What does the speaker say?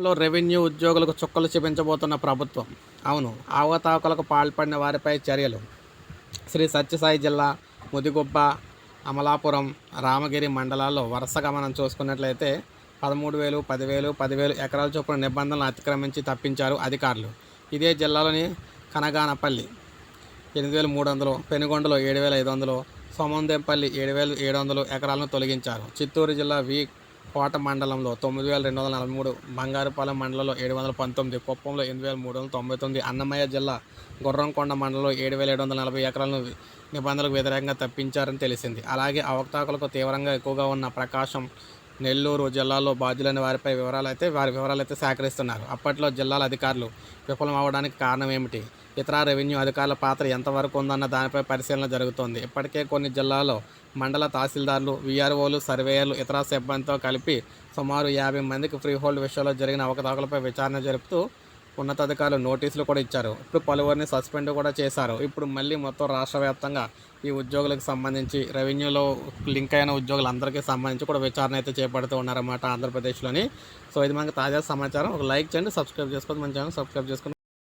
రాష్ట్రంలో రెవెన్యూ ఉద్యోగులకు చుక్కలు చూపించబోతున్న ప్రభుత్వం. అవును అవకతవకలకు పాల్పడిన వారిపై చర్యలు. శ్రీ సత్యసాయి జిల్లా ముదిగుబ్బ అమలాపురం రామగిరి మండలాల్లో వరుసగా మనం చూసుకున్నట్లయితే పదమూడు వేలు పదివేలు పదివేలు ఎకరాల చొప్పున నిబంధనలు అతిక్రమించి తప్పించారు అధికారులు. ఇదే జిల్లాలోని కనగానపల్లి ఎనిమిది వేల మూడు వందలు పెనుగొండలో ఏడు వేల ఐదు వందలు సోమందేంపల్లి ఏడు వేల ఏడు వందలు ఎకరాలను తొలగించారు. చిత్తూరు జిల్లా వి కోట మండలంలో తొమ్మిది వేల రెండు వందల నలభై మూడు బంగారుపాలెం మండలంలో ఏడు వందల పంతొమ్మిది కుప్పంలో ఎనిమిది వేల మూడు వందల తొంభై తొమ్మిది అన్నమయ్య జిల్లా గుర్రంకొండ మండలంలో ఏడు వేల ఏడు వందల నలభై ఎకరాలను నిబంధనలకు వ్యతిరేకంగా తప్పించారని తెలిసింది. అలాగే అవకతవకలకు తీవ్రంగా ఎక్కువగా ఉన్న ప్రకాశం నెల్లూరు జిల్లాలో బాధ్యులైన వారిపై వివరాలు అయితే వారి వివరాలు అయితే సేకరిస్తున్నారు. అప్పట్లో జిల్లాల అధికారులు విఫలం అవ్వడానికి కారణం ఏమిటి? ఇతర రెవెన్యూ అధికారుల పాత్ర ఎంతవరకు ఉందన్న దానిపై పరిశీలన జరుగుతోంది. ఇప్పటికే కొన్ని జిల్లాల్లో మండల తహసీల్దార్లు వీఆర్ఓలు సర్వేయర్లు ఇతర సిబ్బందితో కలిపి సుమారు యాభై మందికి ఫ్రీహోల్డ్ విషయంలో జరిగిన అవకతవకలపై విచారణ జరుపుతూ ఉన్నతాధికారులు నోటీసులు కూడా ఇచ్చారు. ఇప్పుడు పలువురిని సస్పెండ్ కూడా చేశారు. ఇప్పుడు మళ్ళీ మొత్తం రాష్ట్ర వ్యాప్తంగా ఈ ఉద్యోగులకు సంబంధించి రెవెన్యూలో లింక్ అయిన ఉద్యోగులందరికీ సంబంధించి కూడా విచారణ అయితే చేపడుతూ ఉన్నారన్నమాట ఆంధ్రప్రదేశ్లోని. సో ఇది మనకి తాజా సమాచారం. ఒక లైక్ చేయండి సబ్స్క్రైబ్ చేసుకోండి. మన ఛానల్ సబ్స్క్రైబ్ చేసుకుని